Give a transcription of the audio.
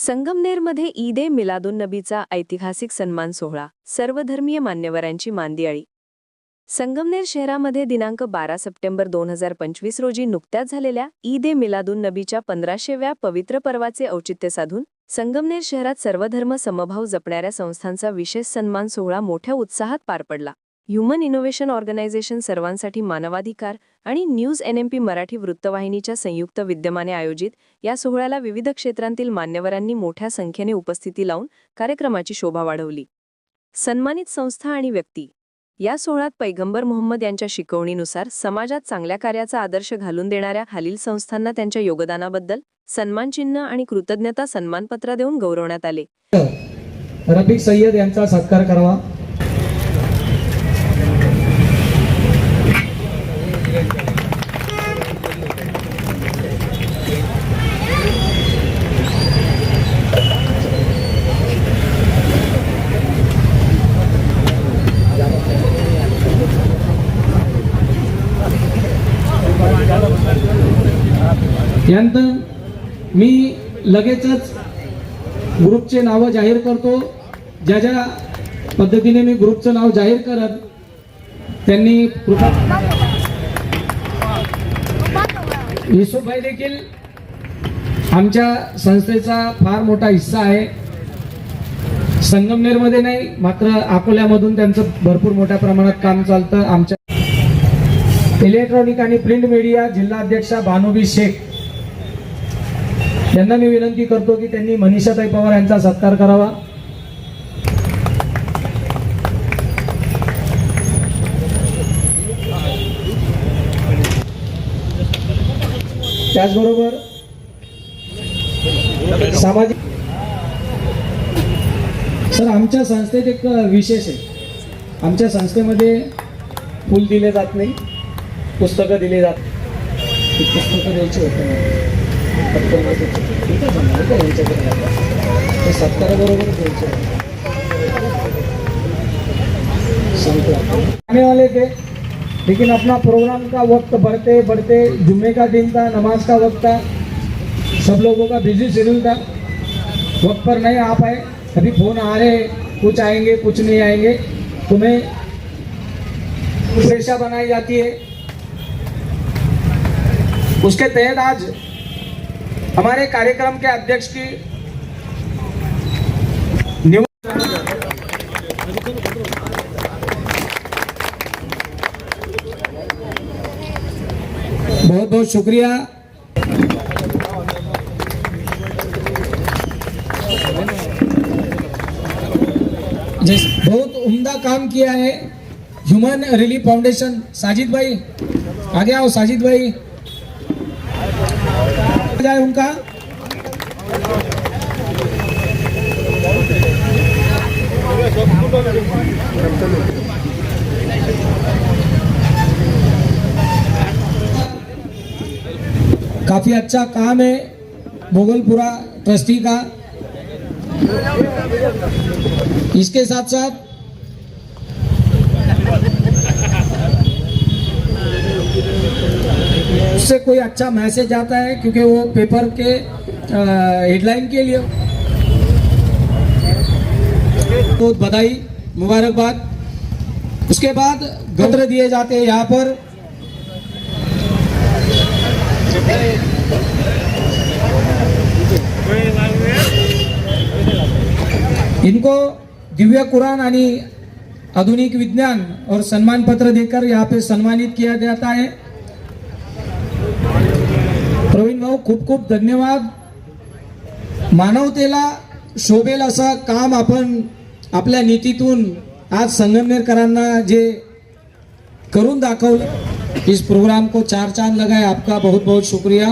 संगमनेरमध्ये ईद ए मिलादुन नबीचा ऐतिहासिक सन्मान सोहळा सर्वधर्मीय मान्यवरांची मांदियाळी. संगमनेर शहरामध्ये दिनांक बारा सप्टेंबर दोन हजार पंचवीस रोजी नुकत्याच झालेल्या ईद ए मिलादुन नबीच्या पंधराशेव्या पवित्र पर्वाचे औचित्य साधून संगमनेर शहरात सर्वधर्म समभाव जपणाऱ्या संस्थांचा विशेष सन्मान सोहळा मोठ्या उत्साहात पार पडला. ह्युमन इनोव्हेशन ऑर्गनायझेशन सर्वांसाठी मानवाधिकार आणि न्यूज एनएमपी मराठी वृत्तवाहिनीच्या संयुक्त विद्यमाने आयोजित या सोहळ्याला विविध क्षेत्रांतील मान्यवरांनी मोठ्या संख्येने उपस्थिती लावून कार्यक्रमाची शोभा वाढवली. सन्मानित संस्था आणि व्यक्ती. या सोहळ्यात पैगंबर मोहम्मद यांच्या शिकवणीनुसार समाजात चांगल्या कार्याचा आदर्श घालून देणाऱ्या खालील संस्थांना त्यांच्या योगदानाबद्दल सन्मानचिन्ह आणि कृतज्ञता सन्मानपत्र देऊन गौरवण्यात आले. रफिक सय्यद यांचा सत्कार करावा. यानंतर मी लगेचच ग्रुपचे नावं जाहीर करतो. ज्या ज्या पद्धतीने मी ग्रुपचं नाव जाहीर करत त्यांनी कृपा युसुफभाई देखील आमच्या संस्थेचा फार मोठा हिस्सा आहे. संगमनेरमध्ये नाही मात्र अकोल्यामधून त्यांचं भरपूर मोठ्या प्रमाणात काम चालतं. आमच्या इलेक्ट्रॉनिक आणि प्रिंट मीडिया जिल्हा अध्यक्षा भानुबी शेख त्यांना मी विनंती करतो की त्यांनी मनीषाताई पवार यांचा सत्कार करावा. त्याचबरोबर सामाजिक सर आमच्या संस्थेत एक विशेष आहे. आमच्या संस्थेमध्ये फुल दिले जात नाही पुस्तकं दिली जात पुस्तकं द्यायची होते. आने वाले थे, लेकिन अपना प्रोग्राम का वक्त बढ़ते बढ़ते, जुम्मे का दिन था, नमाज़ का वक्त था, सब लोगों का बिज़ी शेड्यूल था। वक्त पर नहीं आ पाए, अभी फ़ोन आ रहे कुछ आएँगे, कुछ नहीं आएँगे। तुम्हें प्रेशा बनाई जाती है। उसके तहत आज हमारे कार्यक्रम के अध्यक्ष की बहुत बहुत शुक्रिया। बहुत उम्दा काम किया है ह्यूमन रिलीफ फाउंडेशन साजिद भाई। आगे आओ साजिद भाई। जाए उनका। काफ़ी अच्छा काम है मुगलपुरा ट्रस्टी का। इसके साथ साथ उससे कोई अच्छा मैसेज आता है क्योंकि वो पेपर के हेडलाइन के लिए। तो बधाई, मुबारकबाद। उसके बाद गत्र दिए जाते हैं यहाँ पर। इनको दिव्य कुरान आणि आधुनिक विज्ञान और सम्मान पत्र देकर यहाँ पे सम्मानित किया जाता है। प्रवीण भाऊ खूप खूप धन्यवाद. मानवतेला शोभेल असं काम आपण आपल्या नीतीतून आज संगमनेरकरांना जे करून दाखवलं इस प्रोग्राम को चार चांद लगाए आपका बहुत बहुत शुक्रिया.